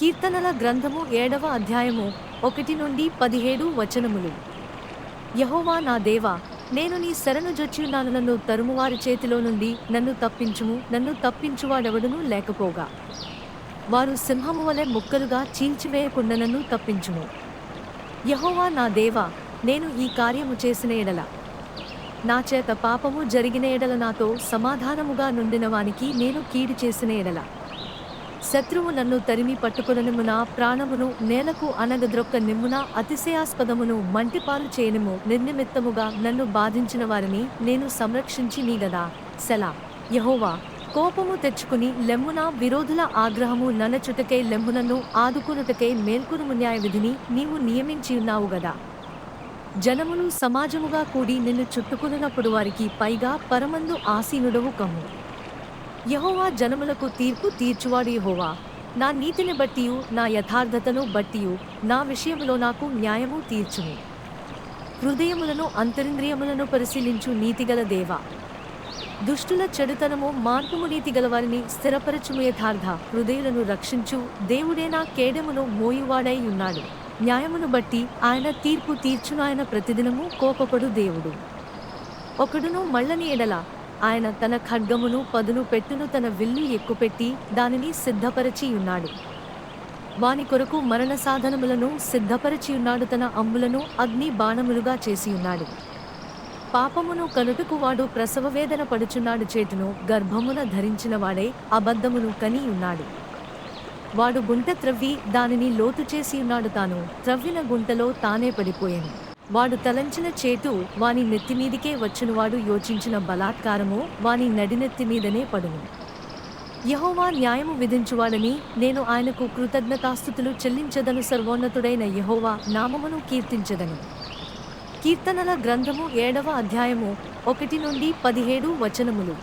కీర్తనల గ్రంథము ఏడవ అధ్యాయము ఒకటి నుండి పదిహేడు వచనములు. యహోవా నా దేవా నేను నీ శరణు జొచ్చియున్నాను నన్ను తరుమువారి చేతిలో నుండి నన్ను తప్పించుము నన్ను తప్పించువాడెవడునూ లేకపోగా. వారు సింహము వలె ముక్కలుగా చీల్చివేయకుండా నన్ను తప్పించుము. యహోవా నా దేవా నేను ఈ కార్యము చేసిన ఎడల. నా చేత పాపము జరిగిన ఎడల నాతో సమాధానముగా నుండిన వానికి నేను కీడు చేసిన ఎడల. శత్రువు నన్ను తరిమి పట్టుకొననిమున ప్రాణమును నేలకు అనగద్రొక్క నిమ్మున అతిశయాస్పదమును మంటిపాలు చేయనిము నిర్నిమిత్తముగా నన్ను బాధించిన వారిని నేను సంరక్షించి నీగదా సెలా. యహోవా కోపము తెచ్చుకుని లెమ్మున విరోధుల ఆగ్రహము ననచుటకే లెమ్మునను ఆదుకునుటకే మేల్కొనుము న్యాయ విధిని నీవు నియమించి ఉన్నావు గదా. జనములు సమాజముగా కూడి నిన్ను చుట్టుకున్నప్పుడు వారికి పైగా పరమందు ఆసీనుడవు కమ్ము. యహోవా జనములకు తీర్పు తీర్చువాడు యహోవా. నా నీతిని బట్టియు నా యథార్థతను బట్టియు నా విషయములో నాకు న్యాయము తీర్చుము. హృదయములను అంతరింద్రియములను పరిశీలించు నీతిగల దేవా. దుష్టుల చెడుతనము మార్పుము నీతిగల వారిని స్థిరపరచుము యథార్థ. హృదయులను రక్షించు దేవుడే నా కేడెమును మోయువాడై ఉన్నాడు. న్యాయమును బట్టి ఆయన తీర్పు తీర్చును ఆయన ప్రతిదినము కోపపడు దేవుడు. ఒకడును మళ్ళని ఎడల ఆయన తన ఖడ్గమును పదును పెట్టును తన విల్లు ఎక్కుపెట్టి దానిని సిద్ధపరచి ఉన్నాడు వాని కొరకు మరణ సాధనములను సిద్ధపరచి ఉన్నాడు తన అమ్ములను అగ్ని బాణములుగా చేసి ఉన్నాడు పాపమును కనుటకు వాడు ప్రసవ వేదన పడుచున్నాడు చేతును గర్భమున ధరించిన వాడే అబద్ధమును కని ఉన్నాడు వాడు గుంట త్రవ్వి దానిని లోతు చేసి ఉన్నాడు తాను త్రవ్విన గుంటలో తానే పడిపోయాను. వాడు తలంచిన చేతు వాని నెత్తిమీదికే వచ్చినవాడు యోచించిన బలాత్కారము వాని నడినెత్తి మీదనే పడును. యహోవా న్యాయము విధించువాడని నేను ఆయనకు కృతజ్ఞతాస్థుతులు చెల్లించదను సర్వోన్నతుడైన యహోవా నామమును కీర్తించదను. కీర్తనల గ్రంథము ఏడవ అధ్యాయము ఒకటి నుండి పదిహేడు వచనములు.